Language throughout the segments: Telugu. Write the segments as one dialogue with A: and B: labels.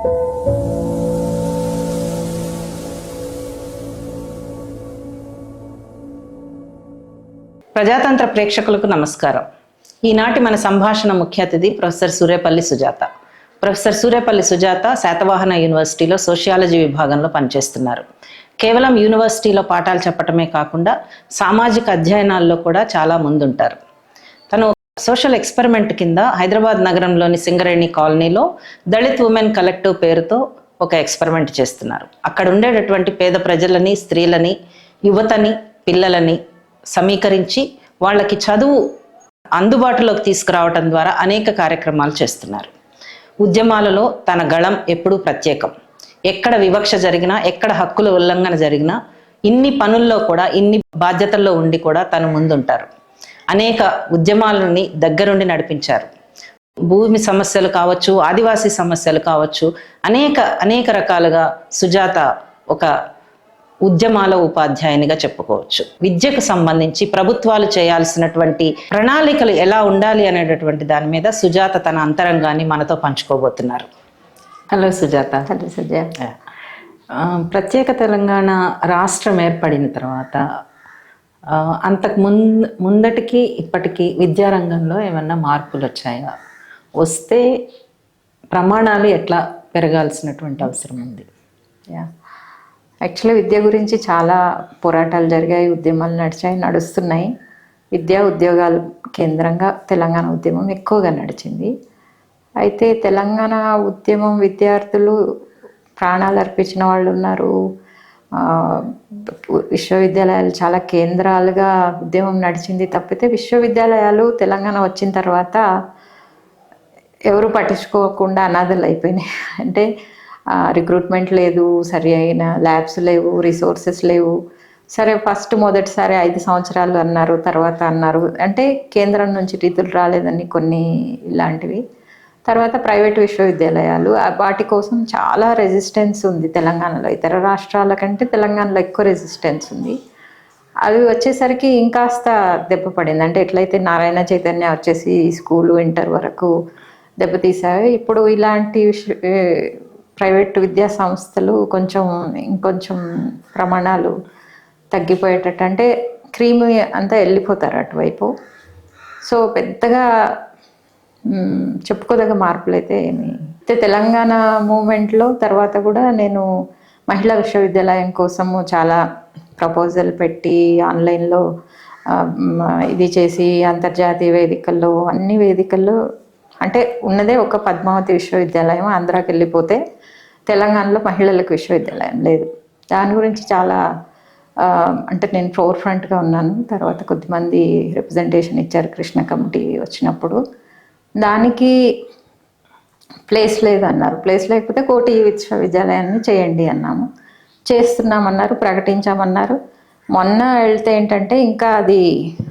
A: ప్రజాతంత్ర ప్రేక్షకులకు నమస్కారం. ఈనాటి మన సంభాషణ ముఖ్య అతిథి ప్రొఫెసర్ సూర్యపల్లి సుజాత. ప్రొఫెసర్ సూర్యపల్లి సుజాత శాతవాహన యూనివర్సిటీలో సోషియాలజీ విభాగంలో పనిచేస్తున్నారు. కేవలం యూనివర్సిటీలో పాఠాలు చెప్పటమే కాకుండా సామాజిక అధ్యయనాల్లో కూడా చాలా ముందుంటారు. సోషల్ ఎక్స్పెరిమెంట్ కింద హైదరాబాద్ నగరంలోని సింగరేణి కాలనీలో దళిత్ ఉమెన్ కలెక్టివ్ పేరుతో ఒక ఎక్స్పెరిమెంట్ చేస్తున్నారు. అక్కడ ఉండేటటువంటి పేద ప్రజలని స్త్రీలని యువతని పిల్లలని సమీకరించి వాళ్ళకి చదువు అందుబాటులోకి తీసుకురావటం ద్వారా అనేక కార్యక్రమాలు చేస్తున్నారు. ఉద్యమాలలో తన గళం ఎప్పుడూ ప్రత్యేకం. ఎక్కడ వివక్ష జరిగినా ఎక్కడ హక్కుల ఉల్లంఘన జరిగినా ఇన్ని పనుల్లో కూడా ఇన్ని బాధ్యతల్లో ఉండి కూడా తను ముందుంటారు. అనేక ఉద్యమాలని దగ్గరుండి నడిపించారు. భూమి సమస్యలు కావచ్చు ఆదివాసీ సమస్యలు కావచ్చు అనేక అనేక రకాలుగా సుజాత ఒక ఉద్యమాల ఉపాధ్యాయునిగా చెప్పుకోవచ్చు. విద్యకు సంబంధించి ప్రభుత్వాలు చేయాల్సినటువంటి ప్రణాళికలు ఎలా ఉండాలి అనేటటువంటి దాని మీద సుజాత తన అంతరంగాన్ని మనతో పంచుకోబోతున్నారు. హలో సుజాత.
B: హలో సజ్జ
A: ఆ, ప్రత్యేక తెలంగాణ రాష్ట్రం ఏర్పడిన తర్వాత అంతకు ముందు ముందటికి ఇప్పటికి విద్యారంగంలో ఏమన్నా మార్పులు వచ్చాయా? వస్తే ప్రమాణాలు ఎట్లా పెరగాల్సినటువంటి అవసరం ఉంది?
B: యా. యాక్చువల్లీ విద్య గురించి చాలా పోరాటాలు జరిగాయి ఉద్యమాలు నడిచాయి నడుస్తున్నాయి. విద్యా ఉద్యోగాలు కేంద్రంగా తెలంగాణ ఉద్యమం ఎక్కువగా నడిచింది. అయితే తెలంగాణ ఉద్యమం విద్యార్థులు ప్రాణాలు అర్పించిన వాళ్ళు ఉన్నారు. విశ్వవిద్యాలయాలు చాలా కేంద్రాలుగా ఉద్యమం నడిచింది తప్పితే విశ్వవిద్యాలయాలు తెలంగాణ వచ్చిన తర్వాత ఎవరు పట్టించుకోకుండా అనాథలు అయిపోయినాయి. అంటే రిక్రూట్మెంట్ లేదు సరి అయిన ల్యాబ్స్ లేవు రిసోర్సెస్ లేవు. సరే ఫస్ట్ మొదటిసారి ఐదు సంవత్సరాలు అన్నారు తర్వాత అన్నారు. అంటే కేంద్రం నుంచి రీతులు రాలేదని కొన్ని ఇలాంటివి. తర్వాత ప్రైవేట్ విశ్వవిద్యాలయాలు వాటి కోసం చాలా రెసిస్టెన్స్ ఉంది తెలంగాణలో. ఇతర రాష్ట్రాల కంటే తెలంగాణలో ఎక్కువ రెసిస్టెన్స్ ఉంది. అవి వచ్చేసరికి ఇంకాస్త దెబ్బ పడింది. అంటే ఎట్లయితే నారాయణ చైతన్య వచ్చేసి స్కూలు ఇంటర్ వరకు దెబ్బతీసాయి ఇప్పుడు ఇలాంటి విశ్వ ప్రైవేట్ విద్యా సంస్థలు కొంచెం ఇంకొంచెం ప్రమాణాలు తగ్గిపోయేటట్టు అంటే క్రీమ్ అంతా వెళ్ళిపోతారు అటువైపు. సో పెద్దగా చెప్పుకోదగ్గ మార్పులు అయితే ఏమి. అయితే తెలంగాణ మూమెంట్లో తర్వాత కూడా నేను మహిళా విశ్వవిద్యాలయం కోసము చాలా ప్రపోజల్ పెట్టి ఆన్లైన్లో ఇది చేసి అంతర్జాతీయ వేదికల్లో అన్ని వేదికల్లో అంటే ఉన్నదే ఒక పద్మావతి విశ్వవిద్యాలయం ఆంధ్రాకి వెళ్ళిపోతే తెలంగాణలో మహిళలకు విశ్వవిద్యాలయం లేదు. దాని గురించి చాలా అంటే నేను ఫోర్ ఫ్రంట్గా ఉన్నాను. తర్వాత కొద్దిమంది రిప్రజెంటేషన్ ఇచ్చారు కృష్ణ కమిటీ వచ్చినప్పుడు. దానికి ప్లేస్ లేదన్నారు. ప్లేస్ లేకపోతే కోటి విశ్వవిద్యాలయాన్ని చేయండి అన్నాము. చేస్తున్నామన్నారు ప్రకటించామన్నారు. మొన్న వెళ్తే ఏంటంటే ఇంకా అది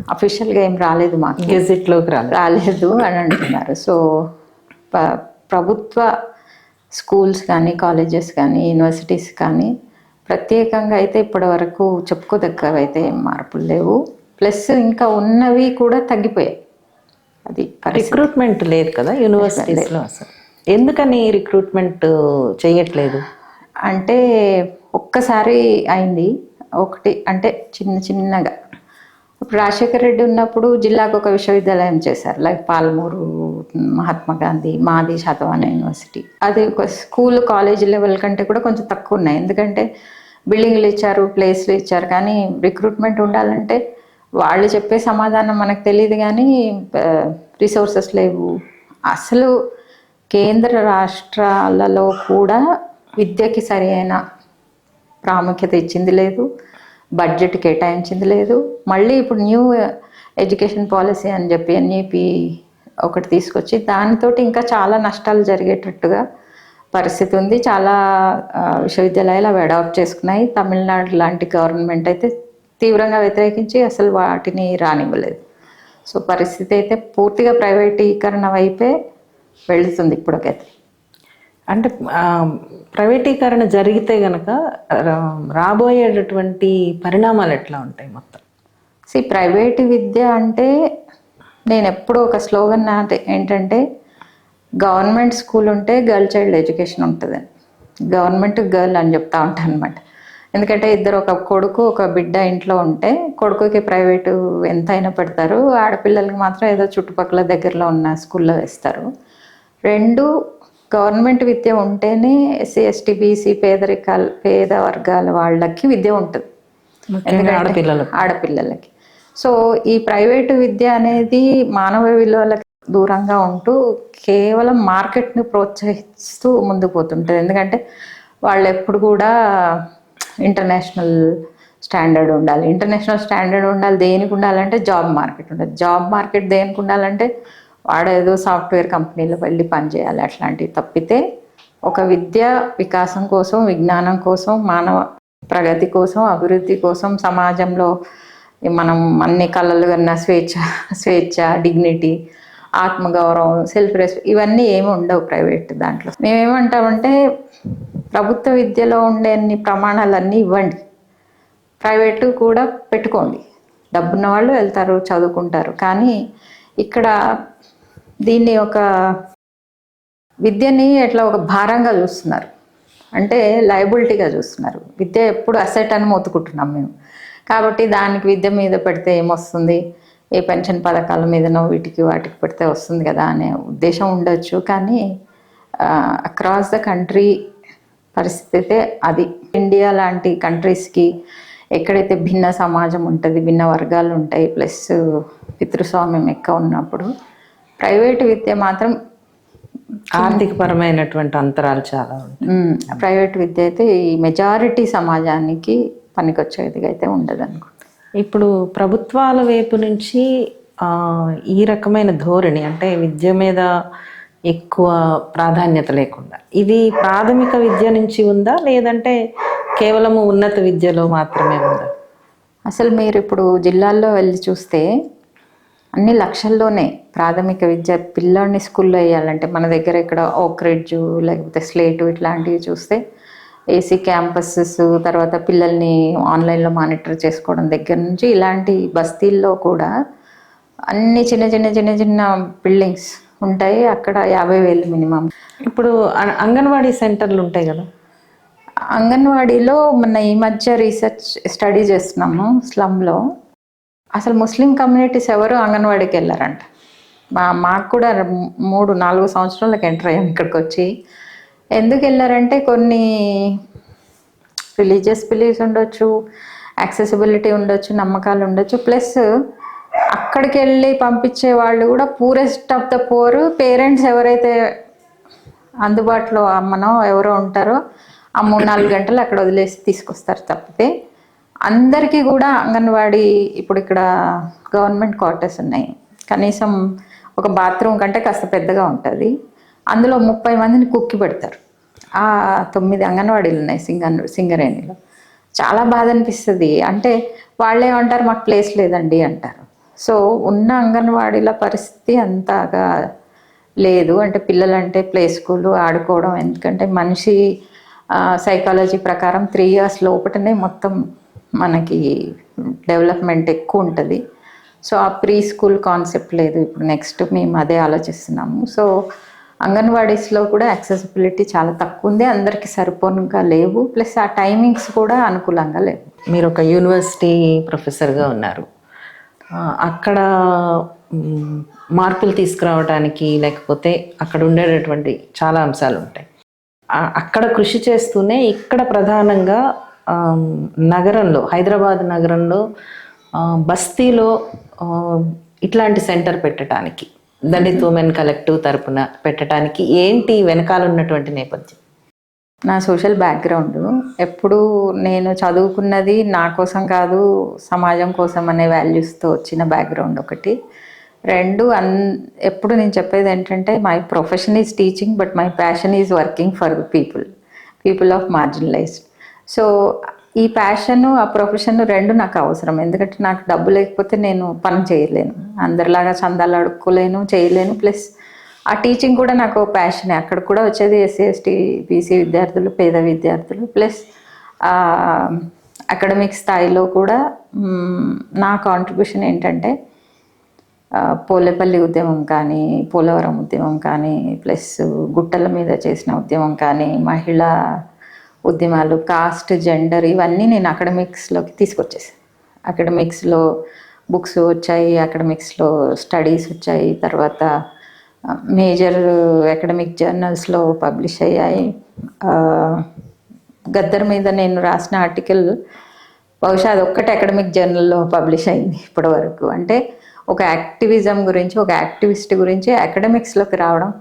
B: అఫీషియల్గా ఏం రాలేదు మాకు.
A: గెజిట్లోకి రాలేదు.
B: రాలేదు అని అంటున్నారు. సో ప్రభుత్వ స్కూల్స్ కానీ కాలేజెస్ కానీ యూనివర్సిటీస్ కానీ ప్రత్యేకంగా అయితే ఇప్పటి వరకు చెప్పుకోదగ్గవైతే ఏం మార్పులు లేవు. ప్లస్ ఇంకా ఉన్నవి కూడా తగ్గిపోయాయి. అది
A: రిక్రూట్మెంట్ లేదు కదా యూనివర్సిటీస్లో అసలు. ఎందుకని రిక్రూట్మెంట్ చేయట్లేదు?
B: అంటే ఒక్కసారి అయింది. ఒకటి అంటే చిన్న చిన్నగా. ఇప్పుడు రాజశేఖర రెడ్డి ఉన్నప్పుడు జిల్లాకు ఒక విశ్వవిద్యాలయం చేశారు. లైక్ పాల్మూరు మహాత్మా గాంధీ మాది శాతవాహన యూనివర్సిటీ. అది ఒక స్కూల్ కాలేజ్ లెవెల్ కంటే కూడా కొంచెం తక్కువ ఉన్నాయి. ఎందుకంటే బిల్డింగ్లు ఇచ్చారు ప్లేస్లు ఇచ్చారు. కానీ రిక్రూట్మెంట్ ఉండాలంటే వాళ్ళు చెప్పే సమాధానం మనకు తెలియదు కానీ రిసోర్సెస్ లేవు. అసలు కేంద్ర రాష్ట్రాలలో కూడా విద్యకి సరి అయిన ప్రాముఖ్యత ఇచ్చింది లేదు బడ్జెట్ కేటాయించింది లేదు. మళ్ళీ ఇప్పుడు న్యూ ఎడ్యుకేషన్ పాలసీ అని చెప్పి ఎన్ఈపి ఒకటి తీసుకొచ్చి దానితోటి ఇంకా చాలా నష్టాలు జరిగేటట్టుగా పరిస్థితి ఉంది. చాలా విశ్వవిద్యాలయాలు అవి అడాప్ట్ చేసుకున్నాయి. తమిళనాడు లాంటి గవర్నమెంట్ అయితే తీవ్రంగా వ్యతిరేకించి అసలు వాటిని రానివ్వలేదు. సో పరిస్థితి అయితే పూర్తిగా ప్రైవేటీకరణ వైపే వెళుతుంది ఇప్పటికైతే
A: అంటే ప్రైవేటీకరణ జరిగితే గనక రాబోయేటటువంటి పరిణామాలు ఎట్లా ఉంటాయి మొత్తం?
B: సి ప్రైవేట్ విద్య అంటే నేను ఎప్పుడూ ఒక స్లోగన్ నాటి ఏంటంటే గవర్నమెంట్ స్కూల్ ఉంటే గర్ల్ చైల్డ్ ఎడ్యుకేషన్ ఉంటుంది గవర్నమెంట్ గర్ల్ అని చెప్తా ఉంటాను అనమాట ఎందుకంటే ఇద్దరు ఒక కొడుకు ఒక బిడ్డ ఇంట్లో ఉంటే కొడుకుకి ప్రైవేటు ఎంతైనా పెడతారు. ఆడపిల్లలకి మాత్రం ఏదో చుట్టుపక్కల దగ్గరలో ఉన్న స్కూల్లో వేస్తారు. రెండు గవర్నమెంట్ విద్య ఉంటేనే ఎస్సీ ఎస్టీ బీసీ పేదరికాల పేద వర్గాల వాళ్ళకి విద్య ఉంటుంది.
A: ఆడపిల్లలు
B: ఆడపిల్లలకి. సో ఈ ప్రైవేటు విద్య అనేది మానవ విలువలకు దూరంగా ఉంటూ కేవలం మార్కెట్ని ప్రోత్సహిస్తూ ముందుకు పోతుంటుంది. ఎందుకంటే వాళ్ళు ఎప్పుడు కూడా ఇంటర్నేషనల్ స్టాండర్డ్ ఉండాలి. ఇంటర్నేషనల్ స్టాండర్డ్ ఉండాలి దేనికి ఉండాలంటే జాబ్ మార్కెట్ ఉండాలి. జాబ్ మార్కెట్ దేనికి ఉండాలంటే వాడేదో సాఫ్ట్వేర్ కంపెనీలో వెళ్ళి పనిచేయాలి అట్లాంటివి తప్పితే ఒక విద్య వికాసం కోసం విజ్ఞానం కోసం మానవ ప్రగతి కోసం అభివృద్ధి కోసం సమాజంలో మనం అన్ని కళలు కన్నా స్వేచ్ఛ స్వేచ్ఛ డిగ్నిటీ ఆత్మగౌరవం సెల్ఫ్ రెస్పెక్ట్ ఇవన్నీ ఏమి ఉండవు ప్రైవేట్ దాంట్లో. మేమేమంటామంటే ప్రభుత్వ విద్యలో ఉండే అన్ని ప్రమాణాలన్నీ ఇవ్వండి. ప్రైవేటు కూడా పెట్టుకోండి. డబ్బున్న వాళ్ళు వెళ్తారు చదువుకుంటారు. కానీ ఇక్కడ దీన్ని ఒక విద్యని ఎట్లా ఒక భారంగా చూస్తున్నారు? అంటే లయబిలిటీగా చూస్తున్నారు. విద్య ఎప్పుడు అసెట్ అని మోతుకుంటున్నాం మేము. కాబట్టి దానికి విద్య మీద పెడితే ఏమొస్తుంది? ఏ పెన్షన్ పథకాల మీదనో వీటికి వాటికి పెడితే వస్తుంది కదా అనే ఉద్దేశం ఉండొచ్చు. కానీ అక్రాస్ ద కంట్రీ పరిస్థితి అయితే అది. ఇండియా లాంటి కంట్రీస్కి ఎక్కడైతే భిన్న సమాజం ఉంటుంది భిన్న వర్గాలు ఉంటాయి ప్లస్ పితృస్వామ్యం ఎక్కువ ఉన్నప్పుడు ప్రైవేట్ విద్య మాత్రం
A: ఆర్థిక పరమైనటువంటి అంతరాలు చాలా ఉంటాయి.
B: ప్రైవేట్ విద్య అయితే ఈ మెజారిటీ సమాజానికి పనికొచ్చేదిగా అయితే ఉండదు అనుకో
A: ఇప్పుడు ప్రభుత్వాల వైపు నుంచి ఈ రకమైన ధోరణి అంటే విద్య మీద ఎక్కువ ప్రాధాన్యత లేకుండా. ఇది ప్రాథమిక విద్య నుంచి ఉందా? లేదంటే కేవలము ఉన్నత విద్యలో మాత్రమే ఉందా?
B: అసలు మీరు ఇప్పుడు జిల్లాల్లో వెళ్ళి చూస్తే అన్ని లక్షల్లోనే ప్రాథమిక విద్య పిల్లల్ని స్కూల్లో వేయాలంటే మన దగ్గర ఇక్కడ ఓక్రెడ్జు లేకపోతే స్లేటు ఇట్లాంటివి చూస్తే ఏసీ క్యాంపసెస్ తర్వాత పిల్లల్ని ఆన్లైన్లో మానిటర్ చేసుకోవడం దగ్గర నుంచి ఇలాంటి బస్తీల్లో కూడా అన్ని చిన్న చిన్న చిన్న చిన్న బిల్డింగ్స్ ఉంటాయి. అక్కడ యాభై వేలు మినిమం.
A: ఇప్పుడు అంగన్వాడీ సెంటర్లు ఉంటాయి కదా?
B: అంగన్వాడీలో మన ఈ మధ్య రీసెర్చ్ స్టడీ చేస్తున్నాము స్లమ్లో. అసలు ముస్లిం కమ్యూనిటీస్ ఎవరు అంగన్వాడీకి వెళ్ళారంట? మా మాకు కూడా మూడు నాలుగు సంవత్సరాలకు ఎంటర్ అయ్యాం ఇక్కడికి వచ్చి ఎందుకు వెళ్ళారంటే కొన్ని రిలీజియస్ బిలీఫ్స్ ఉండొచ్చు యాక్సెసిబిలిటీ ఉండొచ్చు నమ్మకాలు ఉండొచ్చు. ప్లస్ అక్కడికి వెళ్ళి పంపించే వాళ్ళు కూడా poorest of the poor parents ఎవరైతే అందుబాటులో అమ్మనో ఎవరో ఉంటారో ఆ మూడు నాలుగు గంటలు అక్కడ వదిలేసి తీసుకొస్తారు తప్పితే. అందరికీ కూడా అంగన్వాడీ ఇప్పుడు ఇక్కడ గవర్నమెంట్ క్వార్టర్స్ ఉన్నాయి. కనీసం ఒక బాత్రూమ్ కంటే కాస్త పెద్దగా ఉంటుంది. అందులో ముప్పై మందిని కుక్కి పెడతారు. ఆ తొమ్మిది అంగన్వాడీలు ఉన్నాయి సింగన్ సింగరేణిలో. చాలా బాధ అనిపిస్తుంది. అంటే వాళ్ళేమంటారు మాకు ప్లేస్ లేదండి అంటారు. సో ఉన్న అంగన్వాడీల పరిస్థితి అంతగా లేదు. అంటే పిల్లలంటే ప్లే స్కూల్ ఆడుకోవడం ఎందుకంటే మనిషి సైకాలజీ ప్రకారం త్రీ ఇయర్స్ లోపటనే మొత్తం మనకి డెవలప్మెంట్ ఎక్కువ ఉంటుంది. సో ఆ ప్రీ స్కూల్ కాన్సెప్ట్ లేదు. ఇప్పుడు నెక్స్ట్ మేము అదే ఆలోచిస్తున్నాము. సో అంగన్వాడీస్లో కూడా యాక్సెసిబిలిటీ చాలా తక్కువ ఉంది. అందరికీ సరిపోనుగా లేవు. ప్లస్ ఆ టైమింగ్స్ కూడా అనుకూలంగా లేవు.
A: మీరు ఒక యూనివర్సిటీ ప్రొఫెసర్గా ఉన్నారు. అక్కడ మార్పులు తీసుకురావడానికి లేకపోతే అక్కడ ఉండేటటువంటి చాలా అంశాలు ఉంటాయి. అక్కడ కృషి చేస్తూనే ఇక్కడ ప్రధానంగా నగరంలో హైదరాబాద్ నగరంలో బస్తీలో ఇట్లాంటి సెంటర్ పెట్టడానికి దళిత్ ఉమెన్ కలెక్టివ్ తరపున పెట్టడానికి ఏంటి వెనకాల ఉన్నటువంటి నేపథ్యం?
B: నా సోషల్ బ్యాక్గ్రౌండ్ ఎప్పుడు నేను చదువుకున్నది నా కోసం కాదు సమాజం కోసం అనే వాల్యూస్తో వచ్చిన బ్యాక్గ్రౌండ్ ఒకటి. రెండు అన్ ఎప్పుడు నేను చెప్పేది ఏంటంటే my profession is teaching but my passion is working for the people people of marginalised so ఈ ప్యాషన్ ఆ ప్రొఫెషన్ రెండు నాకు అవసరం. ఎందుకంటే నాకు డబ్బు లేకపోతే నేను పని చేయలేను. అందరిలాగా చందాలు అడుక్కోలేను చేయలేను. ప్లస్ ఆ టీచింగ్ కూడా నాకు ప్యాషనే అక్కడ కూడా వచ్చేది ఎస్సీ ఎస్టీ బీసీ విద్యార్థులు పేద విద్యార్థులు. ప్లస్ అకాడమిక్ స్థాయిలో కూడా నా కాంట్రిబ్యూషన్ ఏంటంటే పోలేపల్లి ఉద్యమం కానీ పోలవరం ఉద్యమం కానీ ప్లస్ గుట్టల మీద చేసిన ఉద్యమం కానీ మహిళా ఉద్యమాలు కాస్ట్ జెండర్ ఇవన్నీ నేను అకాడమిక్స్లోకి తీసుకొచ్చేసాను అకాడమిక్స్లో బుక్స్ వచ్చాయి అకాడమిక్స్లో స్టడీస్ వచ్చాయి తర్వాత మేజర్ అకాడమిక్ జర్నల్స్లో పబ్లిష్ అయ్యాయి. గద్దర్ మీద నేను రాసిన ఆర్టికల్ బహుశా అది ఒక్కటి అకాడమిక్ జర్నల్లో పబ్లిష్ అయింది ఇప్పటి వరకు అంటే ఒక యాక్టివిజం గురించి ఒక యాక్టివిస్ట్ గురించి అకాడమిక్స్లోకి రావడం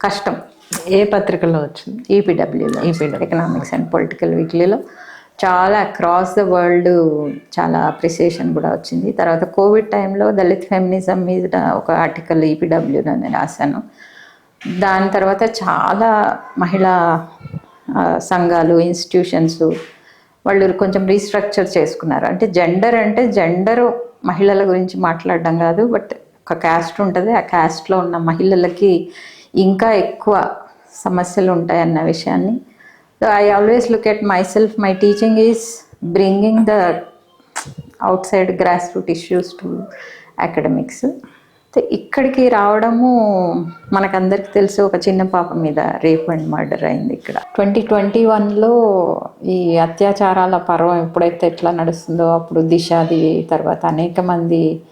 B: కష్టం.
A: ఏ పత్రికలో వచ్చింది?
B: ఈపీడబ్ల్యూలో ఎకనామిక్స్ అండ్ పొలిటికల్ వీక్లీలో చాలా అక్రాస్ ద వరల్డ్ చాలా అప్రిసియేషన్ కూడా వచ్చింది. తర్వాత కోవిడ్ టైంలో దళిత్ ఫెమినిజం మీద ఒక ఆర్టికల్ ఈపీడబ్ల్యూలో నేను రాశాను. దాని తర్వాత చాలా మహిళా సంఘాలు ఇన్స్టిట్యూషన్స్ వాళ్ళు కొంచెం రీస్ట్రక్చర్ చేసుకున్నారు. అంటే జెండర్ అంటే జెండర్ మహిళల గురించి మాట్లాడడం కాదు బట్ ఒక క్యాస్ట్ ఉంటుంది. ఆ క్యాస్ట్లో ఉన్న మహిళలకి ఇంకా ఎక్కువ సమస్యలు ఉంటాయన్న విషయాన్ని so I always look at my self my teaching is bringing the out side grass root issues to academics ఇక్కడికి రావడము మనకందరికి తెలుసు ఒక చిన్న పాప మీద రేప్ అండ్ మర్డర్ అయింది ఇక్కడ. ట్వంటీ ట్వంటీ వన్లో ఈ అత్యాచారాల పర్వం ఎప్పుడైతే ఎట్లా నడుస్తుందో అప్పుడు దిశాది తర్వాత అనేక మంది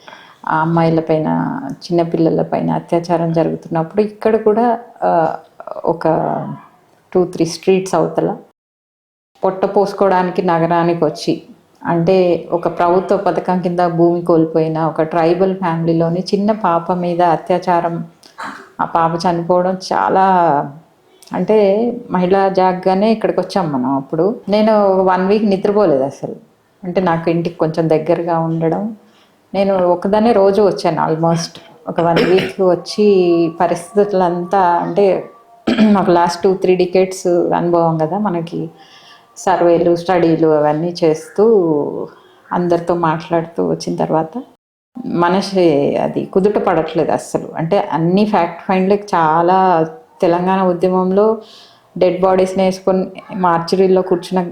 B: ఆ అమ్మాయిలపైన చిన్నపిల్లలపైన అత్యాచారం జరుగుతున్నప్పుడు ఇక్కడ కూడా ఒక టూ త్రీ స్ట్రీట్స్ అవతల. పొట్ట పోసుకోవడానికి నగరానికి వచ్చి అంటే ఒక ప్రభుత్వ పథకం కింద భూమి కోల్పోయిన ఒక ట్రైబల్ ఫ్యామిలీలోని చిన్న పాప మీద అత్యాచారం ఆ పాప చనిపోవడం చాలా అంటే మహిళా జాగ్గానే ఇక్కడికి వచ్చాం మనం అప్పుడు. నేను వన్ వీక్ నిద్రపోలేదు అసలు. అంటే నాకు ఇంటికి కొంచెం దగ్గరగా ఉండడం. నేను ఒకదానే రోజు వచ్చాను ఆల్మోస్ట్. ఒక వన్ వీక్ వచ్చి పరిస్థితులంతా అంటే ఒక లాస్ట్ టూ త్రీ డికేట్స్ అనుభవం కదా మనకి. సర్వేలు స్టడీలు అవన్నీ చేస్తూ అందరితో మాట్లాడుతూ వచ్చిన తర్వాత మనిషి అది కుదుట పడట్లేదు అస్సలు. అంటే అన్ని ఫ్యాక్ట్ ఫైండ్లకి చాలా తెలంగాణ ఉద్యమంలో డెడ్ బాడీస్ని వేసుకొని మార్చరీలో కూర్చున్న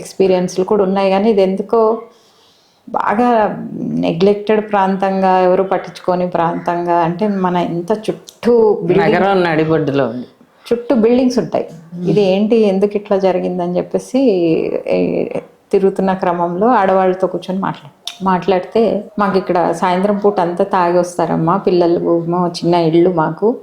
B: ఎక్స్పీరియన్స్లు కూడా ఉన్నాయి కానీ ఇది ఎందుకో బాగా నెగ్లెక్టెడ్ ప్రాంతంగా ఎవరు పట్టించుకొని ప్రాంతంగా అంటే మన ఎంత చుట్టూ building-
A: నగరం నడిబొడ్డులో
B: చుట్టూ బిల్డింగ్స్ ఉంటాయి. ఇది ఏంటి ఎందుకు ఇట్లా జరిగిందని చెప్పేసి తిరుగుతున్న క్రమంలో ఆడవాళ్ళతో కూర్చొని మాట్లాడు మాట్లాడితే మాకు ఇక్కడ సాయంత్రం పూట అంతా తాగి వస్తారమ్మా పిల్లలు మా చిన్న ఇల్లు మాకు.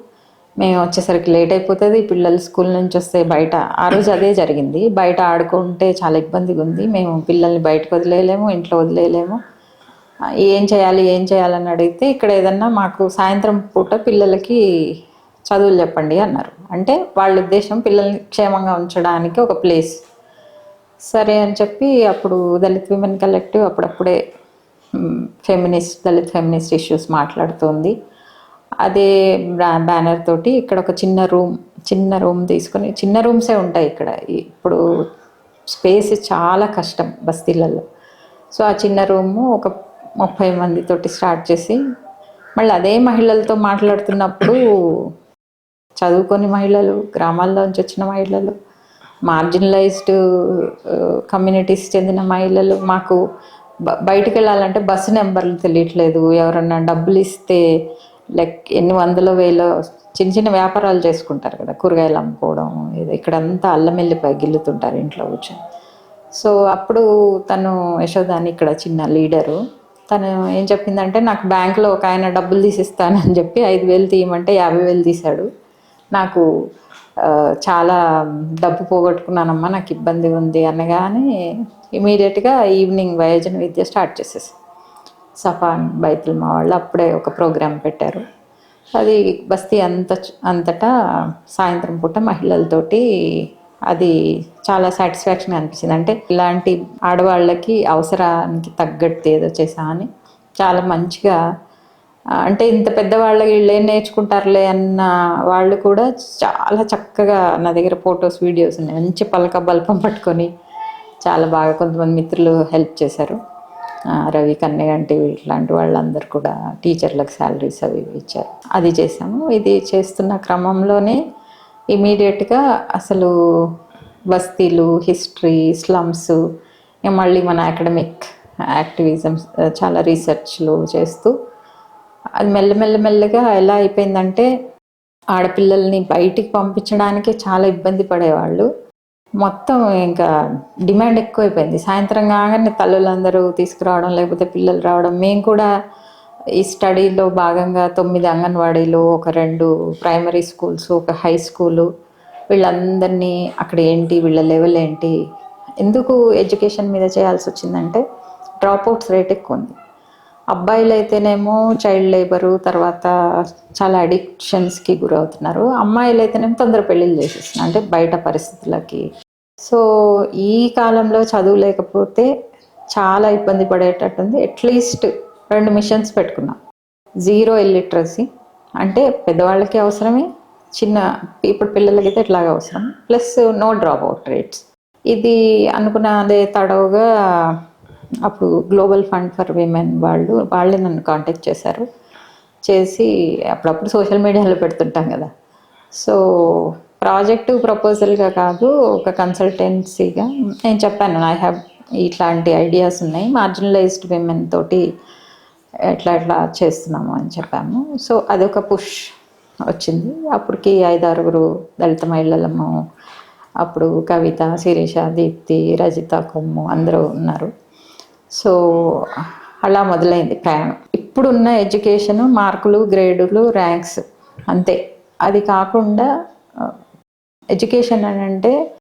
B: మేము వచ్చేసరికి లేట్ అయిపోతుంది పిల్లలు స్కూల్ నుంచి వస్తే బయట ఆ రోజు అదే జరిగింది. బయట ఆడుకుంటే చాలా ఇబ్బందిగా ఉంది మేము పిల్లల్ని బయటకు వదిలేయలేము ఇంట్లో వదిలేయలేము. ఏం చేయాలి ఏం చేయాలని అడిగితే ఇక్కడ ఏదన్నా మాకు సాయంత్రం పూట పిల్లలకి చదువులు చెప్పండి అన్నారు. అంటే వాళ్ళ ఉద్దేశం పిల్లల్ని క్షేమంగా ఉంచడానికి ఒక ప్లేస్. సరే అని చెప్పి అప్పుడు దళిత్ విమెన్ కలెక్టివ్ అప్పుడప్పుడే ఫెమినిస్ట్ దళిత్ ఫెమినిస్ట్ ఇష్యూస్ మాట్లాడుతోంది. అదే బ్యానర్ తోటి ఇక్కడ ఒక చిన్న రూమ్ చిన్న రూమ్ తీసుకొని చిన్న రూమ్సే ఉంటాయి ఇక్కడ. ఇప్పుడు స్పేస్ చాలా కష్టం బస్తీలలో సో ఆ చిన్న రూము ఒక ముప్పై మందితోటి స్టార్ట్ చేసి మళ్ళీ అదే మహిళలతో మాట్లాడుతున్నప్పుడు చదువుకొని మహిళలు గ్రామాల్లోంచి వచ్చిన మహిళలు మార్జినలైజ్డ్ కమ్యూనిటీస్ చెందిన మహిళలు మాకు బయటికి వెళ్ళాలంటే బస్సు నెంబర్లు తెలియట్లేదు. ఎవరన్నా డబ్బులు ఇస్తే లైక్ ఎన్ని వందల వేలో చిన్న చిన్న వ్యాపారాలు చేసుకుంటారు కదా కూరగాయలు అమ్ముకోవడం ఇక్కడంతా అల్లమెల్లిపై గిల్లుతుంటారు ఇంట్లో కూర్చొని. సో అప్పుడు తను యశోదాని ఇక్కడ చిన్న లీడరు. తను ఏం చెప్పిందంటే నాకు బ్యాంకులో ఒక ఆయన డబ్బులు తీసిస్తానని చెప్పి ఐదు వేలు తీయమంటే యాభై వేలు తీశాడు. నాకు చాలా డబ్బు పోగొట్టుకున్నానమ్మా నాకు ఇబ్బంది ఉంది అనగానే ఇమీడియట్గా ఈవినింగ్ వయోజన విద్య స్టార్ట్ చేసేసి సఫాన్ బైతుల్ మా వాళ్ళు అప్పుడే ఒక ప్రోగ్రాం పెట్టారు. అది బస్తీ అంత అంతటా సాయంత్రం పూట మహిళలతోటి అది చాలా సాటిస్ఫాక్షన్ అనిపించింది. అంటే ఇలాంటి ఆడవాళ్ళకి అవసరానికి తగ్గట్టు ఏదో చేసా అని చాలా మంచిగా అంటే ఇంత పెద్దవాళ్ళ వీళ్ళేం నేర్చుకుంటారులే అన్న వాళ్ళు కూడా చాలా చక్కగా నా దగ్గర ఫొటోస్ వీడియోస్ ఉన్నాయి. మంచి పలక బల్పం పట్టుకొని చాలా బాగా కొంతమంది మిత్రులు హెల్ప్ చేశారు. రవి రవి కన్నెగంటి ఇట్లాంటి వాళ్ళందరూ కూడా టీచర్లకు శాలరీస్ అవి ఇవి ఇచ్చారు. అది చేసాము. ఇది చేస్తున్న క్రమంలోనే ఇమీడియట్గా అసలు బస్తీలు హిస్టరీ స్లమ్స్ మళ్ళీ మన అకాడమిక్ యాక్టివిజమ్స్ చాలా రీసెర్చ్లు చేస్తూ అది మెల్లమెల్లమెల్లగా ఎలా అయిపోయిందంటే ఆడపిల్లల్ని బయటికి పంపించడానికి చాలా ఇబ్బంది పడేవాళ్ళు. మొత్తం ఇంకా డిమాండ్ ఎక్కువైపోయింది. సాయంత్రం కాగానే తల్లులందరూ తీసుకురావడం లేకపోతే పిల్లలు రావడం మేము కూడా ఈ స్టడీలో భాగంగా తొమ్మిది అంగన్వాడీలు ఒక రెండు ప్రైమరీ స్కూల్స్ ఒక హై స్కూలు. వీళ్ళందరినీ అక్కడ ఏంటి వీళ్ళ లెవెల్ ఏంటి? ఎందుకు ఎడ్యుకేషన్ మీద చేయాల్సి వచ్చిందంటే డ్రాప్ అవుట్స్ రేట్ ఎక్కువ ఉంది. అబ్బాయిలు అయితేనేమో చైల్డ్ లేబరు తర్వాత చాలా అడిక్షన్స్కి గురవుతున్నారు. అమ్మాయిలు అయితేనేమో తొందర పెళ్ళిళ్ళు చేసేస్తున్నారు అంటే బయట పరిస్థితులకి. సో ఈ కాలంలో చదువు లేకపోతే చాలా ఇబ్బంది పడేటట్టుంది. అట్లీస్ట్ రెండు మిషన్స్ పెట్టుకున్నాం. జీరో ఇల్లిటరసీ అంటే పెద్దవాళ్ళకి అవసరమే చిన్న ఇప్పుడు పిల్లలకి అయితే ఇట్లాగ అవసరం. Plus no drop out rates ఇది అనుకున్న అదే తడవుగా అప్పుడు గ్లోబల్ ఫండ్ ఫర్ విమెన్ వాళ్ళు వాళ్ళే నన్ను కాంటాక్ట్ చేశారు. చేసి అప్పుడప్పుడు సోషల్ మీడియాలో పెడుతుంటాం కదా. సో ప్రాజెక్టు ప్రపోజల్గా కాదు ఒక కన్సల్టెన్సీగా నేను చెప్పాను ఐ హ్యావ్ ఇట్లాంటి ఐడియాస్ ఉన్నాయి. మార్జినలైజ్డ్ విమెన్ తోటి ఎట్లా ఎట్లా చేస్తున్నాము అని చెప్పాము. సో అదొక పుష్ వచ్చింది. అప్పటికి ఐదారుగురు దళిత మహిళలము అప్పుడు కవిత శిరీష దీప్తి రజిత కొమ్ము అందరూ ఉన్నారు. సో అలా మొదలైంది ప్రయాణం. ఇప్పుడున్న ఎడ్యుకేషన్ మార్కులు గ్రేడులు ర్యాంక్స్ అంతే. అది కాకుండా ఎడ్యుకేషన్ అని అంటే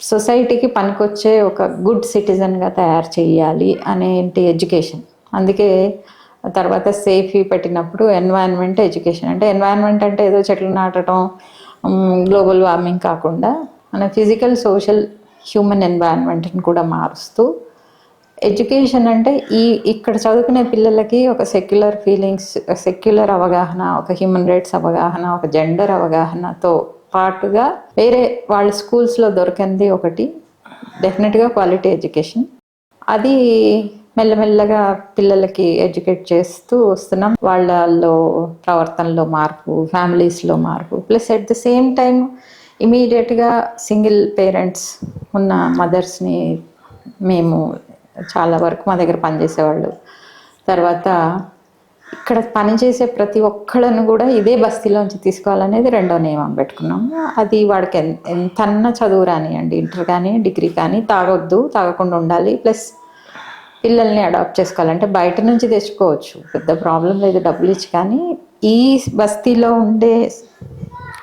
B: సొసైటీకి పనికొచ్చే ఒక గుడ్ సిటిజన్గా తయారు చేయాలి అనేంటి ఎడ్యుకేషన్. అందుకే తర్వాత సేఫీ పెట్టినప్పుడు ఎన్వైరన్మెంట్ ఎడ్యుకేషన్. అంటే ఎన్వైరన్మెంట్ అంటే ఏదో చెట్లు నాటడం గ్లోబల్ వార్మింగ్ కాకుండా మన ఫిజికల్ సోషల్ హ్యూమన్ ఎన్వైరన్మెంట్ని కూడా మారుస్తూ ఎడ్యుకేషన్ అంటే ఈ ఇక్కడ చదువుకునే పిల్లలకి ఒక సెక్యులర్ ఫీలింగ్స్ సెక్యులర్ అవగాహన ఒక హ్యూమన్ రైట్స్ అవగాహన ఒక జెండర్ అవగాహనతో పాటుగా వేరే వాళ్ళ స్కూల్స్లో దొరికింది ఒకటి డెఫినెట్గా క్వాలిటీ ఎడ్యుకేషన్. అది మెల్లమెల్లగా పిల్లలకి ఎడ్యుకేట్ చేస్తూ వస్తున్నాం. వాళ్ళలో ప్రవర్తనలో మార్పు ఫ్యామిలీస్లో మార్పు plus at the same time ఇమీడియట్గా సింగిల్ పేరెంట్స్ ఉన్న మదర్స్ని మేము చాలా వరకు మా దగ్గర పనిచేసేవాళ్ళు. తర్వాత ఇక్కడ పనిచేసే ప్రతి ఒక్కళ్ళను కూడా ఇదే బస్తీలోంచి తీసుకోవాలనేది రెండో నియమం పెట్టుకున్నాము అది వాడికి ఎన్ ఎంతన్నా చదువు రానియండి ఇంటర్ కానీ డిగ్రీ కానీ తాగొద్దు తాగకుండా ఉండాలి. ప్లస్ పిల్లల్ని అడాప్ట్ చేసుకోవాలంటే బయట నుంచి తెచ్చుకోవచ్చు. పెద్ద ప్రాబ్లం లేదు డబ్బులు ఇచ్చి. కానీ ఈ బస్తీలో ఉండే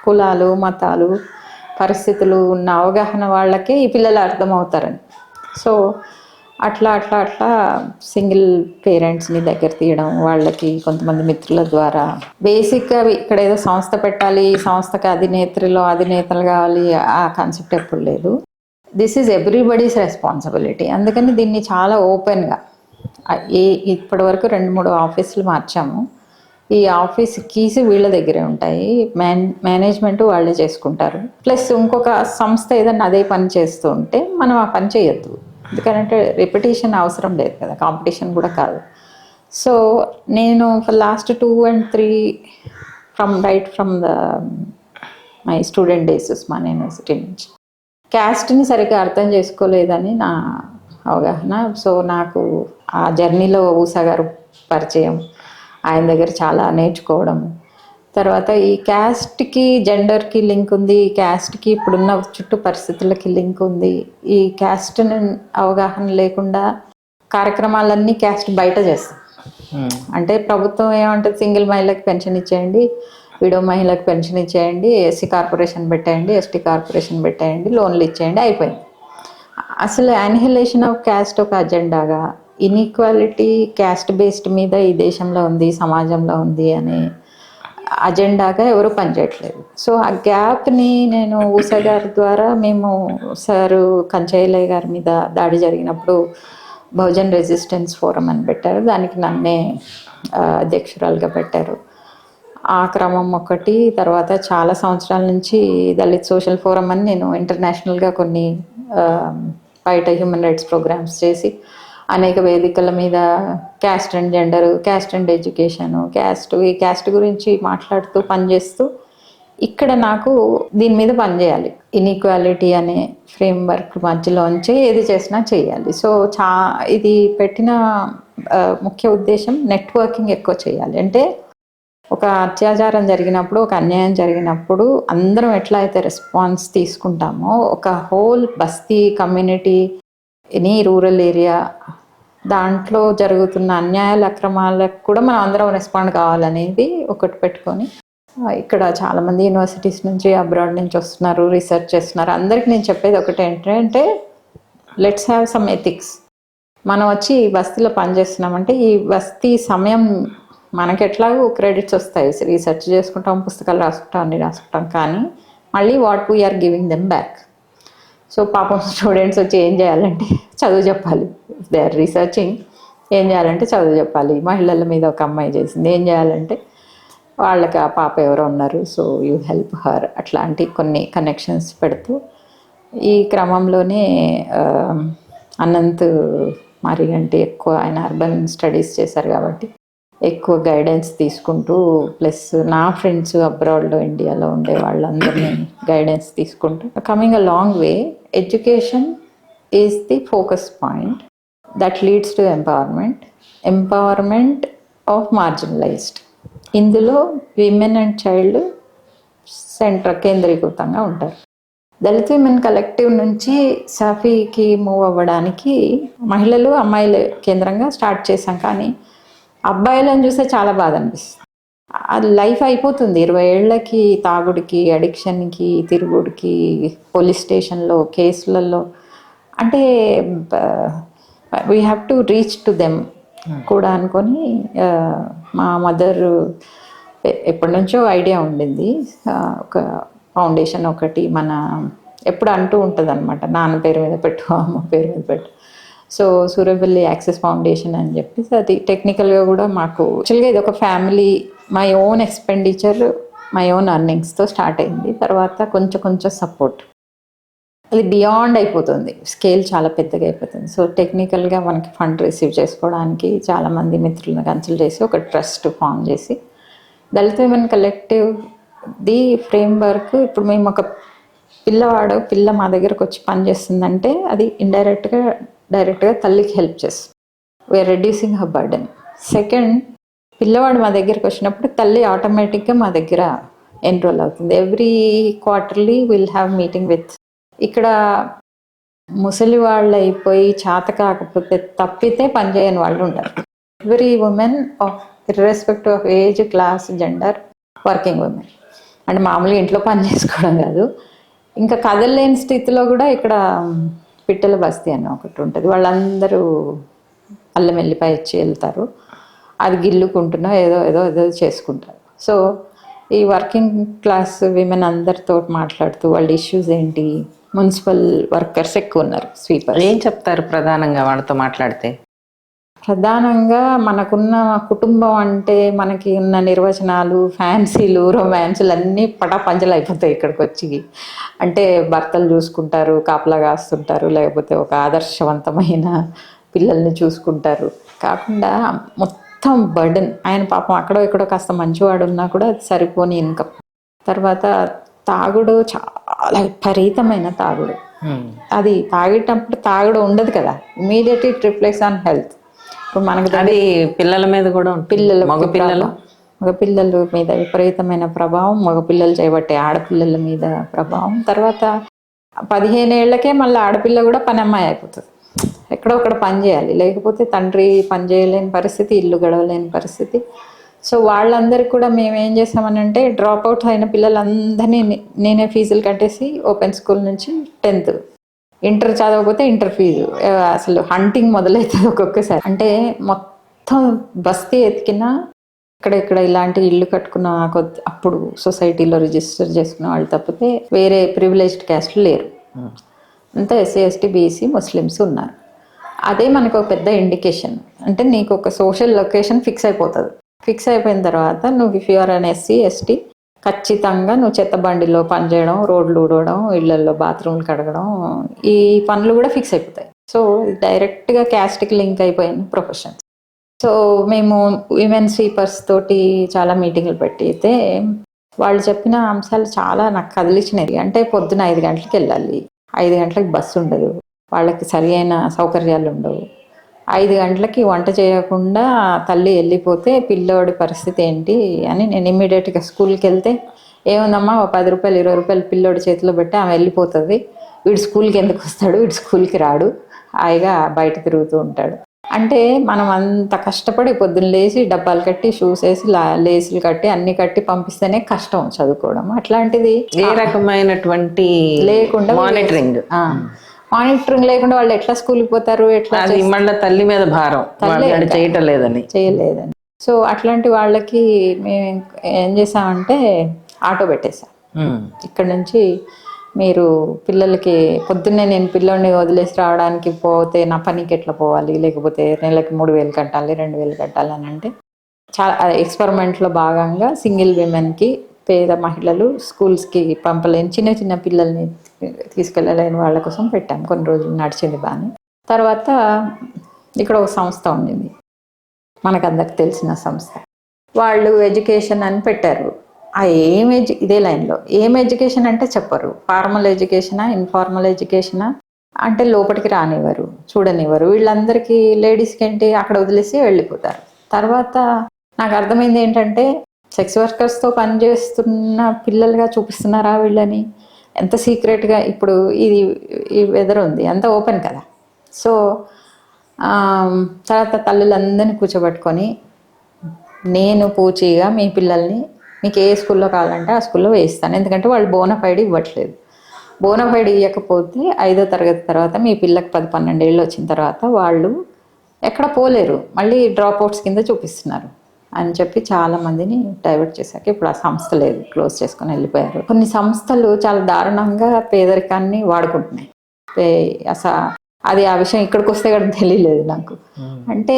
B: కులాలు మతాలు పరిస్థితులు ఉన్న అవగాహన వాళ్ళకే ఈ పిల్లలు అర్థమవుతారని. సో అట్లా అట్లా అట్లా సింగిల్ పేరెంట్స్ని దగ్గర తీయడం వాళ్ళకి కొంతమంది మిత్రుల ద్వారా బేసిక్గా ఇక్కడ ఏదో సంస్థ పెట్టాలి ఈ సంస్థకి అధినేత్రిలో అధినేతలు కావాలి ఆ కాన్సెప్ట్ ఎప్పుడు లేదు. This is everybody's responsibility. అందుకని దీన్ని చాలా ఓపెన్గా ఏ ఇప్పటి వరకు రెండు మూడు ఆఫీసులు మార్చాము. ఈ ఆఫీస్ కీస్ వీళ్ళ దగ్గరే ఉంటాయి. మేన్ మేనేజ్మెంట్ వాళ్ళే చేసుకుంటారు. ప్లస్ ఇంకొక సంస్థ ఏదన్నా అదే పని చేస్తూ ఉంటే మనం ఆ పని చేయొద్దు. ఎందుకంటే రిపిటేషన్ అవసరం లేదు కదా కాంపిటీషన్ కూడా కాదు. సో నేను last two and three from right from the my student days Osman university నుంచి క్యాస్ట్ని సరిగ్గా అర్థం చేసుకోలేదని నా అవగాహన. సో నాకు ఆ జర్నీలో ఊసా గారు పరిచయం ఆయన దగ్గర చాలా నేర్చుకోవడం. తర్వాత ఈ క్యాస్ట్కి జెండర్కి లింక్ ఉంది ఈ క్యాస్ట్కి ఇప్పుడున్న చుట్టూ పరిస్థితులకి లింక్ ఉంది. ఈ క్యాస్ట్ అవగాహన లేకుండా కార్యక్రమాలన్నీ క్యాస్ట్ బయట చేస్తాం. అంటే ప్రభుత్వం ఏమంటుంది సింగిల్ మహిళకి పెన్షన్ ఇచ్చేయండి విడో మహిళకి పెన్షన్ ఇచ్చేయండి ఎస్సీ కార్పొరేషన్ పెట్టేయండి ఎస్టీ కార్పొరేషన్ పెట్టేయండి లోన్లు ఇచ్చేయండి అయిపోయింది. అసలు యానిహిలేషన్ ఆఫ్ క్యాస్ట్ ఒక అజెండాగా? ఇన్ఈక్వాలిటీ క్యాస్ట్ బేస్డ్ మీద ఈ దేశంలో ఉంది సమాజంలో ఉంది అనే అజెండాగా ఎవరు పనిచేయట్లేదు. సో ఆ గ్యాప్ని నేను ఊస గారి ద్వారా మేము సారు కంచయ్యలయ్య గారి మీద దాడి జరిగినప్పుడు బహుజన్ రెసిస్టెన్స్ ఫోరం అని పెట్టారు. దానికి నన్నే అధ్యక్షురాలుగా పెట్టారు. ఆ క్రమం ఒకటి తర్వాత చాలా సంవత్సరాల నుంచి దళిత్ సోషల్ ఫోరం అని నేను ఇంటర్నేషనల్గా కొన్ని బయట హ్యూమన్ రైట్స్ ప్రోగ్రామ్స్ చేసి అనేక వేదికల మీద caste and gender caste and education caste ఈ క్యాస్ట్ గురించి మాట్లాడుతూ పనిచేస్తూ ఇక్కడ నాకు దీని మీద పనిచేయాలి. ఇన్ఈక్వాలిటీ అనే ఫ్రేమ్ వర్క్ మధ్యలోంచి ఏది చేసినా చేయాలి. సో చా ఇది పెట్టిన ముఖ్య ఉద్దేశం నెట్వర్కింగ్ ఎక్కువ చేయాలి. అంటే ఒక అత్యాచారం జరిగినప్పుడు ఒక అన్యాయం జరిగినప్పుడు అందరం ఎట్లా అయితే రెస్పాన్స్ తీసుకుంటామో ఒక హోల్ బస్తీ కమ్యూనిటీ ఎనీ రూరల్ ఏరియా దాంట్లో జరుగుతున్న అన్యాయాల అక్రమాలకు కూడా మనం అందరం రెస్పాండ్ కావాలనేది ఒకటి పెట్టుకొని ఇక్కడ చాలామంది యూనివర్సిటీస్ నుంచి అబ్రాడ్ నుంచి వస్తున్నారు రీసెర్చ్ చేస్తున్నారు. అందరికి నేను చెప్పేది ఒకటి ఏంటంటే లెట్స్ హ్యావ్ సమ్ ఎథిక్స్ మనం వచ్చి ఈ బస్తీలో పనిచేస్తున్నామంటే ఈ బస్తీ సమయం మనకి ఎట్లాగో క్రెడిట్స్ వస్తాయి. రీసెర్చ్ చేసుకుంటాం పుస్తకాలు రాసుకుంటాం అన్ని రాసుకుంటాం. కానీ మళ్ళీ what we're giving them back. So పాపం స్టూడెంట్స్ వచ్చి ఏం చేయాలంటే చదువు చెప్పాలి. దే ఆర్ రీసెర్చింగ్ ఏం చేయాలంటే చదువు చెప్పాలి. మహిళల మీద ఒక అమ్మాయి చేసింది. ఏం చేయాలంటే వాళ్ళకి ఆ పాప ఎవరో ఉన్నారు. సో యూ హెల్ప్ హర్ అట్లాంటి కొన్ని కనెక్షన్స్ పెడుతూ ఈ క్రమంలోనే అనంత్ మరిగంటి ఎక్కువ ఆయన అర్బన్ స్టడీస్ చేశారు కాబట్టి ఎక్కువ గైడెన్స్ తీసుకుంటూ ప్లస్ నా ఫ్రెండ్స్ అబ్రాడ్లో ఇండియాలో ఉండే వాళ్ళందరినీ గైడెన్స్ తీసుకుంటూ coming a long way education is the focus point that leads to empowerment empowerment of marginalised ఇందులో విమెన్ అండ్ చైల్డ్ సెంటర్ కేంద్రీకృతంగా ఉంటారు. దళిత విమెన్ కలెక్టివ్ నుంచి సాఫీకి మూవ్ అవ్వడానికి మహిళలు అమ్మాయిల కేంద్రంగా స్టార్ట్ చేశాం. కానీ అబ్బాయిలను చూస్తే చాలా బాధ అనిపిస్తుంది లైఫ్ అయిపోతుంది. ఇరవై ఏళ్ళకి తాగుడికి అడిక్షన్కి తిరుగుడికి పోలీస్ స్టేషన్లో కేసులలో. అంటే we have to reach to them కూడా అనుకొని మా మదర్ ఎప్పటి నుంచో ఐడియా ఉండింది. ఒక ఫౌండేషన్ ఒకటి మన ఎప్పుడు అంటూ ఉంటుంది అనమాట నాన్న పేరు మీద పెట్టు అమ్మ పేరు మీద పెట్టు. సో సూర్యపల్లి యాక్సెస్ ఫౌండేషన్ అని చెప్పేసి అది టెక్నికల్గా కూడా మాకు యాక్చువల్గా ఇది ఒక family my own expenditure my own అర్నింగ్స్తో start అయింది. తర్వాత కొంచెం కొంచెం సపోర్ట్ అది బియాండ్ అయిపోతుంది. స్కేల్ చాలా పెద్దగా అయిపోతుంది. సో టెక్నికల్గా మనకి ఫండ్ రిసీవ్ చేసుకోవడానికి చాలామంది మిత్రులను కన్సల్ట్ చేసి ఒక ట్రస్ట్ ఫామ్ చేసి Dalita women collective the framework ఇప్పుడు మేము ఒక పిల్లవాడు పిల్ల మా దగ్గరకు వచ్చి పని చేస్తుందంటే అది ఇండైరెక్ట్గా డైరెక్ట్గా తల్లికి హెల్ప్ చేస్తుంది we are reducing her burden second పిల్లవాడు మా దగ్గరికి వచ్చినప్పుడు తల్లి ఆటోమేటిక్గా మా దగ్గర ఎన్రోల్ అవుతుంది. Every quarterly will have meeting with ఇక్కడ ముసలి వాళ్ళు అయిపోయి చేత కాకపోతే తప్పితే పనిచేయని వాళ్ళు ఉంటారు every women of irrespect of age class gender working women అంటే మామూలుగా ఇంట్లో పని చేసుకోవడం కాదు. ఇంకా కదలలేని స్థితిలో కూడా ఇక్కడ పిట్టల బస్తీ అని ఒకటి ఉంటుంది. వాళ్ళందరూ అల్లం వెల్లిపాయ ఇచ్చి వెళ్తారు. అది గిల్లుకుంటున్నా ఏదో ఏదో ఏదో చేసుకుంటారు. సో ఈ వర్కింగ్ క్లాస్ విమెన్ అందరితో మాట్లాడుతూ వాళ్ళ ఇష్యూస్ ఏంటి? మున్సిపల్ వర్కర్స్ ఎక్కువ ఉన్నారు స్వీపర్
A: ఏం చెప్తారు ప్రధానంగా వాళ్ళతో మాట్లాడితే?
B: ప్రధానంగా మనకున్న కుటుంబం అంటే మనకి ఉన్న నిర్వచనాలు ఫ్యాన్సీలు రొమాన్సులు అన్నీ పటాపంచలు అయిపోతాయి ఇక్కడికి వచ్చి అంటే భర్తలు చూసుకుంటారు కాపలా కాస్తుంటారు లేకపోతే ఒక ఆదర్శవంతమైన పిల్లల్ని చూసుకుంటారు. కాకుండా మొత్తం బర్డెన్. ఆయన పాపం అక్కడో ఇక్కడో కాస్త మంచివాడు ఉన్నా కూడా అది సరిపోని ఇన్కమ్. తర్వాత తాగుడు చాలా విపరీతమైన తాగుడు. అది తాగేటప్పుడు తాగుడు ఉండదు కదా. Immediate it reflects on health. ఇప్పుడు మనకు
A: అది పిల్లల మీద కూడా.
B: పిల్లల
A: మగ పిల్లలు?
B: మగ పిల్లల మీద విపరీతమైన ప్రభావం మగ పిల్లలు చేయబట్టే ఆడపిల్లల మీద ప్రభావం. తర్వాత పదిహేను ఏళ్ళకే మళ్ళీ ఆడపిల్ల కూడా పని అమ్మాయి అయిపోతుంది. ఎక్కడో ఒకడ పని చేయాలి. లేకపోతే తండ్రి పని చేయలేని పరిస్థితి ఇల్లు గడవలేని పరిస్థితి. సో వాళ్ళందరికీ కూడా మేము ఏం చేసామనంటే డ్రాప్ అవుట్ అయిన పిల్లలందరినీ నేనే ఫీజులు కట్టేసి ఓపెన్ స్కూల్ నుంచి టెన్త్ ఇంటర్ చదవకపోతే ఇంటర్ ఫీజు. అసలు హంటింగ్ మొదలవుతుంది ఒక్కొక్కసారి. అంటే మొత్తం బస్తీ ఎతికినా ఇక్కడ ఇక్కడ ఇలాంటి ఇల్లు కట్టుకున్న కొద్ది అప్పుడు సొసైటీలో రిజిస్టర్ చేసుకున్న వాళ్ళు తప్పితే వేరే ప్రివిలేజ్డ్ క్యాస్ట్లు లేరు. అంతా ఎస్సీ ఎస్టీ బీసీ ముస్లిమ్స్ ఉన్నారు. అదే మనకు ఒక పెద్ద ఇండికేషన్ అంటే నీకు ఒక సోషల్ లొకేషన్ ఫిక్స్ అయిపోతుంది. ఫిక్స్ అయిపోయిన తర్వాత నువ్వు if you are an SC ST ఖచ్చితంగా నువ్వు చెత్త బండిలో పనిచేయడం రోడ్లు ఊడవడం ఇళ్ళలో బాత్రూమ్లు కడగడం ఈ పనులు కూడా ఫిక్స్ అయిపోతాయి. సో డైరెక్ట్గా క్యాస్ట్కి లింక్ అయిపోయిన ప్రొఫెషన్ సో మేము విమెన్ స్వీపర్స్ తోటి చాలా మీటింగ్లు పెట్టితే వాళ్ళు చెప్పిన అంశాలు చాలా నాకు కదిలిచ్చినవి అంటే పొద్దున ఐదు గంటలకు వెళ్ళాలి. ఐదు గంటలకు బస్సు ఉండదు. వాళ్ళకి సరి అయిన సౌకర్యాలు ఉండవు. ఐదు గంటలకి వంట చేయకుండా తల్లి వెళ్ళిపోతే పిల్లోడి పరిస్థితి ఏంటి అని నేను ఇమ్మీడియట్గా స్కూల్కి వెళ్తే ఏముందమ్మా ఒక పది రూపాయలు ఇరవై రూపాయలు పిల్లోడి చేతిలో పెట్టి ఆమె వెళ్ళిపోతుంది. వీడు స్కూల్కి ఎందుకు వస్తాడు? వీడు స్కూల్కి రాడు. హాయిగా బయట తిరుగుతూ ఉంటాడు. అంటే మనం అంత కష్టపడి పొద్దున్న లేచి డబ్బాలు కట్టి షూస్ వేసి లేసులు కట్టి అన్ని కట్టి పంపిస్తేనే కష్టం చదువుకోవడం అట్లాంటిది.
A: ఏ రకమైనటువంటి
B: లేకుండా
A: మానిటరింగ్?
B: మానిటరింగ్ లేకుండా వాళ్ళు ఎట్లా స్కూల్కి పోతారు ఎట్లా
A: అది మళ్ళీ తల్లి మీద భారం. చేయటం లేదని
B: చేయలేదని. సో అట్లాంటి వాళ్ళకి మేము ఏం చేసామంటే ఆటో పెట్టేసాం. ఇక్కడ నుంచి మీరు పిల్లలకి పొద్దున్నే నేను పిల్లోని వదిలేసి రావడానికి పోతే నా పనికి ఎట్లా పోవాలి? లేకపోతే నెలకి మూడు వేలు కట్టాలి రెండు వేలు కట్టాలి అని అంటే చాలా ఎక్స్పెరిమెంట్లో భాగంగా సింగిల్ విమెన్కి పేద మహిళలు స్కూల్స్కి పంపలేని చిన్న చిన్న పిల్లల్ని తీసుకెళ్ళలేని వాళ్ళ కోసం పెట్టాం కొన్ని రోజులు నడిచింది బాగానే. తర్వాత ఇక్కడ ఒక సంస్థ ఉండింది. మనకందరికి తెలిసిన సంస్థ. వాళ్ళు ఎడ్యుకేషన్ అని పెట్టారు. ఆ ఏం ఎడ్యు ఇదే లైన్లో. ఏం ఎడ్యుకేషన్ అంటే చెప్పరు. ఫార్మల్ ఎడ్యుకేషనా ఇన్ఫార్మల్ ఎడ్యుకేషనా? అంటే లోపలికి రానివ్వరు చూడనివ్వరు. వీళ్ళందరికీ లేడీస్కి ఏంటి అక్కడ వదిలేసి వెళ్ళిపోతారు. తర్వాత నాకు అర్థమైంది ఏంటంటే సెక్స్ వర్కర్స్తో పనిచేస్తున్న పిల్లలుగా చూపిస్తున్నారా వీళ్ళని? ఎంత సీక్రెట్గా ఇప్పుడు ఇది ఈ వెదర్ ఉంది అంత ఓపెన్ కదా. సో తర్వాత తల్లులందరినీ కూర్చోబెట్టుకొని నేను పూచిగా మీ పిల్లల్ని మీకు ఏ స్కూల్లో కావాలంటే ఆ స్కూల్లో వేయిస్తాను. ఎందుకంటే వాళ్ళు బోనఫైడ్ ఇవ్వట్లేదు. బోనఫైడ్ ఇవ్వకపోతే ఐదో తరగతి తర్వాత మీ పిల్లకి పది పన్నెండేళ్ళు వచ్చిన తర్వాత వాళ్ళు ఎక్కడ పోలేరు. మళ్ళీ డ్రాప్ అవుట్స్ కింద చూపిస్తున్నారు. అని చెప్పి చాలా మందిని డైవర్ట్ చేశాక ఇప్పుడు ఆ సంస్థ లేదు క్లోజ్ చేసుకొని వెళ్ళిపోయారు. కొన్ని సంస్థలు చాలా దారుణంగా పేదరికాన్ని వాడుకుంటున్నాయి. అసలు అది ఆ విషయం ఇక్కడికి వస్తే కూడా తెలియలేదు నాకు. అంటే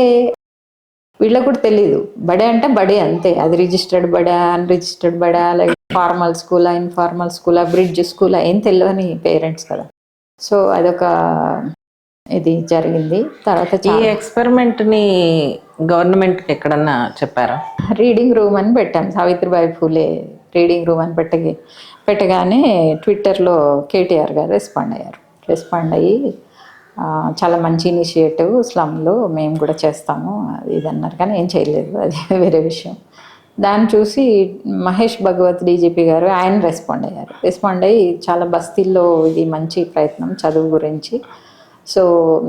B: వీళ్ళకు కూడా తెలియదు బడే అంటే బడే అంతే. అది రిజిస్టర్డ్ బడా అన్రిజిస్టర్డ్ బడా లైక్ ఫార్మల్ స్కూలా ఇన్ఫార్మల్ స్కూలా బ్రిడ్జ్ స్కూలా ఏం తెలియని పేరెంట్స్ కదా. సో అదొక ఇది జరిగింది. తర్వాత
A: ఈ ఎక్స్పెరిమెంట్ని గవర్నమెంట్ ఎక్కడన్నా చెప్పారా?
B: రీడింగ్ రూమ్ అని పెట్టాం. సావిత్రిబాయి ఫూలే రీడింగ్ రూమ్ అని పెట్టగి పెట్టగానే ట్విట్టర్లో కేటీఆర్ గారు రెస్పాండ్ అయ్యారు. రెస్పాండ్ అయ్యి చాలా మంచి ఇనిషియేటివ్ స్లమ్లో మేము కూడా చేస్తాము. అది ఇది అన్నారు. కానీ ఏం చేయలేదు. అది వేరే విషయం. దాన్ని చూసి మహేష్ భగవత్ డీజీపీ గారు ఆయన రెస్పాండ్ అయ్యారు. రెస్పాండ్ అయ్యి చాలా బస్తీల్లో ఇది మంచి ప్రయత్నం చదువు గురించి సో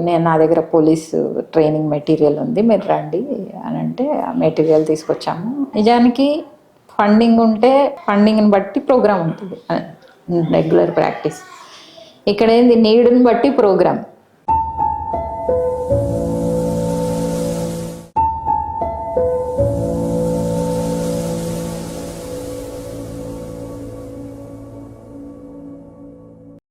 B: నేను నా దగ్గర పోలీస్ ట్రైనింగ్ మెటీరియల్ ఉంది మీరు రండి అని అంటే ఆ మెటీరియల్ తీసుకొచ్చాము. నిజానికి ఫండింగ్ ఉంటే ఫండింగ్ని బట్టి ప్రోగ్రామ్ ఉంటుంది రెగ్యులర్ ప్రాక్టీస్. ఇక్కడ ఏంది నీడుని బట్టి ప్రోగ్రామ్.